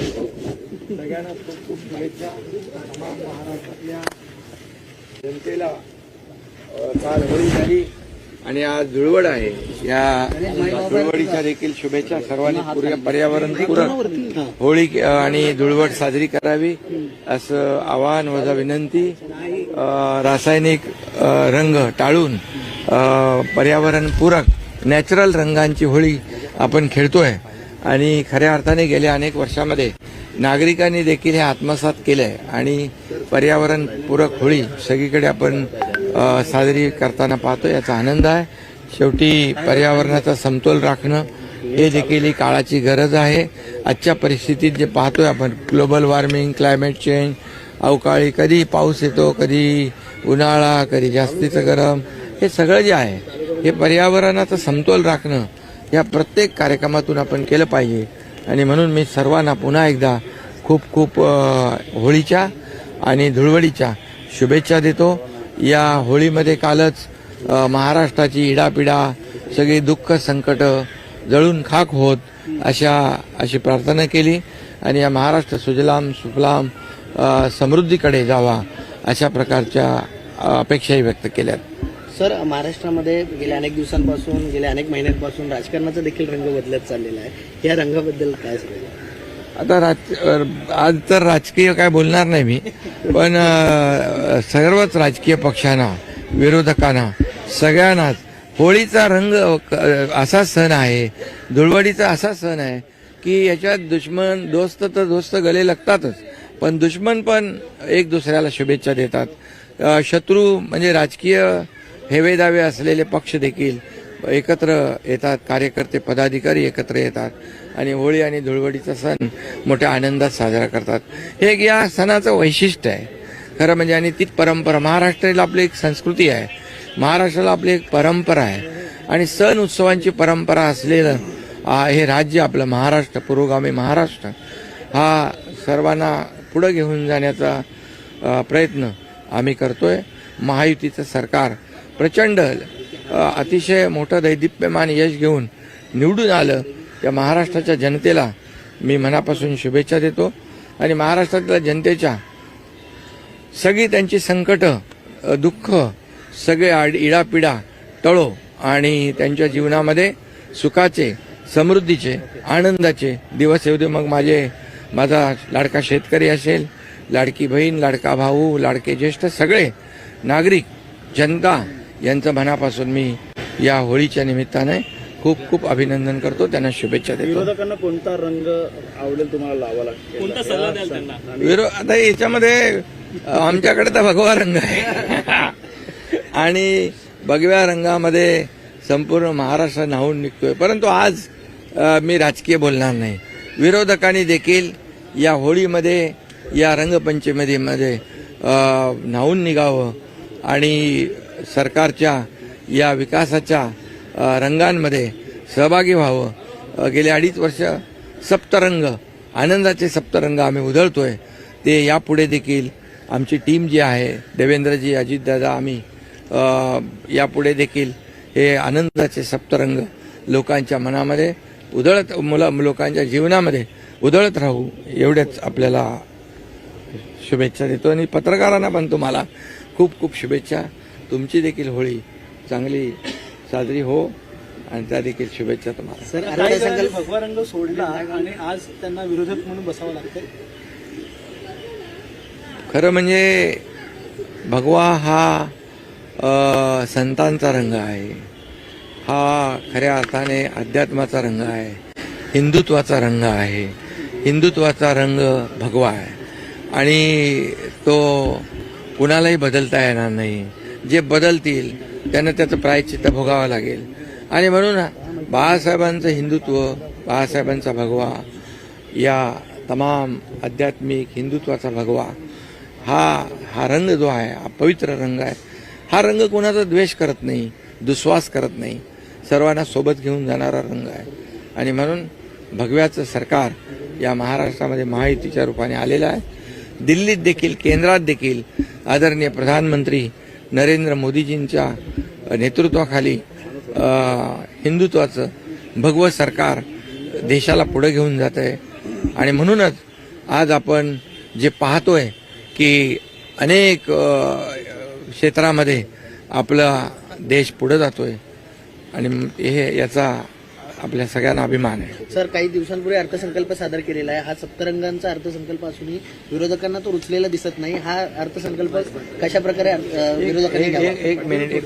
सगळ्यांना खूप खूप शुभेच्छा तमाम महाराष्ट्रातल्या जनतेला अ, काल होळी झाली आणि आज धुळवड आहे. या धुळवडीच्या देखील शुभेच्छा सर्वांनी पर्यावरण पर्यावरणपूरक होळी आणि धुळवड साजरी करावी असं आवाहन वजा विनंती. रासायनिक रंग टाळून पर्यावरणपूरक नॅचरल रंगांची होळी आपण खेळतोय. आणि खऱ्या अर्थाने गेल्या अनेक वर्षामध्ये नागरिकांनी देखील हे आत्मसात केलंय. आणि पर्यावरणपूरक होळी सगळीकडे आपण साजरी करताना पाहतो याचा आनंद आहे. शेवटी पर्यावरणाचा समतोल राखणं हे देखील ही काळाची गरज आहे. आजच्या परिस्थितीत जे पाहतोय आपण ग्लोबल वॉर्मिंग क्लायमेट चेंज अवकाळी कधी पाऊस येतो कधी उन्हाळा कधी जास्तीचं गरम हे सगळं जे आहे हे पर्यावरणाचा समतोल राखणं या प्रत्येक कार्यक्रमातून आपण केलं पाहिजे. आणि म्हणून मी सर्वांना पुन्हा एकदा खूप खूप होळीच्या आणि धुळवडीच्या शुभेच्छा देतो. या होळीमध्ये कालच महाराष्ट्राची इडापिडा सगळी दुःख संकट जळून खाक होत अशा अशी प्रार्थना केली. आणि या महाराष्ट्र सुजलाम सुफलाम समृद्धीकडे जावा अशा प्रकारच्या अपेक्षाही व्यक्त केल्यात सर महाराष्ट्रामध्ये गेल्या अनेक दिवसांपासून गेल्या अनेक महिन्यांपासून राजकारणाचा देखील रंग बदलत चाललेला आहे. या रंगाबद्दल काय सांगायचं आता राज आज तर राजकीय काय बोलणार नाही मी पण सर्वच राजकीय पक्षांना विरोधकांना सगळ्यांनाच होळीचा रंग असा सण आहे धुळवडीचा असा सण आहे की याच्यात दुश्मन दोस्त तर दोस्त गले लागतातच पण दुश्मन पण एक दुसऱ्याला शुभेच्छा देतात. शत्रू म्हणजे राजकीय हेवेदावे असलेले पक्ष देखील एकत्र येतात कार्यकर्ते पदाधिकारी एकत्र येतात आणि होळी आणि धुळवडीचा सण मोठ्या आनंदात साजरा करतात. हे एक या सणाचं वैशिष्ट्य आहे. खरं म्हणजे आणि ती परंपरा महाराष्ट्राला आपली एक संस्कृती आहे. महाराष्ट्राला आपली एक परंपरा आहे. आणि सण उत्सवांची परंपरा असलेलं हे राज्य आपलं महाराष्ट्र पुरोगामी महाराष्ट्र हा सर्वांना पुढं घेऊन जाण्याचा प्रयत्न आम्ही करतोय. महायुतीचं सरकार प्रचंड अतिशय मोठं दैदिप्यमान यश घेऊन निवडून आलं त्या महाराष्ट्राच्या जनतेला मी मनापासून शुभेच्छा देतो. आणि महाराष्ट्रातल्या जनतेच्या सगळी त्यांची संकट दुःख सगळे आड इडापिडा टळो आणि त्यांच्या जीवनामध्ये सुखाचे समृद्धीचे आनंदाचे दिवस येऊ दे. मग माझे माझा लाडका शेतकरी असेल लाडकी बहीण लाडका भाऊ लाडके ज्येष्ठ सगळे नागरिक जनता यांचं मनापासून मी या होळीच्या निमित्ताने खूप खूप अभिनंदन करतो. त्यांना शुभेच्छा देतो. विरोधकांना कोणता रंग आवडेल तुम्हाला लावा कोणता सल्ला द्याल त्यांना? विरो आता याच्यामध्ये आमच्याकडे तर भगवा रंग आहे. आणि भगव्या रंगामध्ये संपूर्ण महाराष्ट्र न्हावून निघतोय. परंतु आज मी राजकीय बोलणार नाही. विरोधकांनी देखील या होळीमध्ये या रंगपंचमीमध्ये अ, न्हावून निघावं. आणि सरकारच्या या विकासाच्या रंगांमध्ये सहभागी व्हावं. गेले अडीच वर्ष सप्तरंग आनंदाचे सप्तरंग आम्ही उधळतोय. ते यापुढे देखील आमची टीम जी आहे देवेंद्रजी अजितदादा आम्ही यापुढे देखील हे आनंदाचे सप्तरंग लोकांच्या मनामध्ये उधळत मुला लोकांच्या जीवनामध्ये उधळत राहू एवढ्याच आपल्याला शुभेच्छा देतो. आणि पत्रकारांना पण तुम्हाला खूप खूप शुभेच्छा. तुमची देखील होळी चांगली साजरी हो आणि त्या देखील शुभेच्छा तुम्हाला. सर भगवा रंग सोडला आणि आज त्यांना विरोधक म्हणून बसावं लागतं खरं म्हणजे भगवा हा संतांचा रंग आहे. हा खऱ्या अर्थाने अध्यात्माचा रंग आहे. हिंदुत्वाचा रंग आहे. हिंदुत्वाचा रंग भगवा आहे. आणि तो कुणालाही बदलता येणार नाही. जे बदलतील त्यांना त्याचं प्रायचित्त भोगावं लागेल. आणि म्हणून बाळासाहेबांचं हिंदुत्व बाळासाहेबांचा भगवा या तमाम आध्यात्मिक हिंदुत्वाचा भगवा हा हा रंग जो आहे हा पवित्र रंग आहे हा रंग कोणाचा द्वेष करत नाही दुस्वास करत नाही सर्वांना सोबत घेऊन जाणारा रंग आहे. आणि म्हणून भगव्याचं सरकार या महाराष्ट्रामध्ये महायुतीच्या रूपाने आलेलं आहे. दिल्लीत देखील केंद्रात देखील आदरणीय प्रधानमंत्री नरेंद्र मोदीजींच्या नेतृत्वाखाली हिंदुत्वाचं भगवत सरकार देशाला पुढे घेऊन जात आहे. आणि म्हणूनच आज आपण जे पाहतोय की अनेक क्षेत्रामध्ये आपला देश पुढे जातोय. आणि हे याचा आपल्या सगळ्यांना अभिमान आहे. सर काही दिवसांपूर्वी अर्थसंकल्प सादर केलेला आहे. हा सप्तरंगांचा अर्थसंकल्प असूनही विरोधकांना तो रुचलेला दिसत नाही. हा अर्थसंकल्प कशा प्रकारे विरोधकांनी घ्यावा? एक- मिनिट